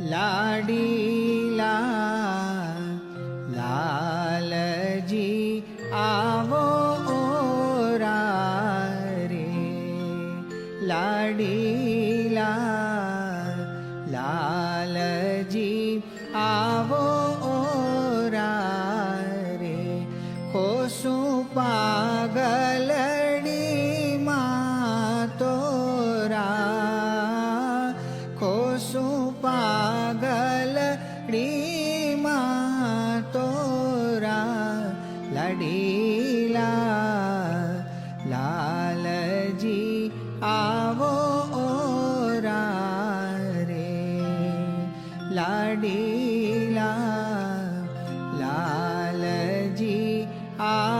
લાડીલા લાલજી આવો ઓરા રે લાડીલા લાલજી આવો ઓરા રે ખોસું પાગલડી માં તોરા ખોસું પાગલડી લડીલા લાલજી આવો ઓરા રે લાડીલા લાલજી આવો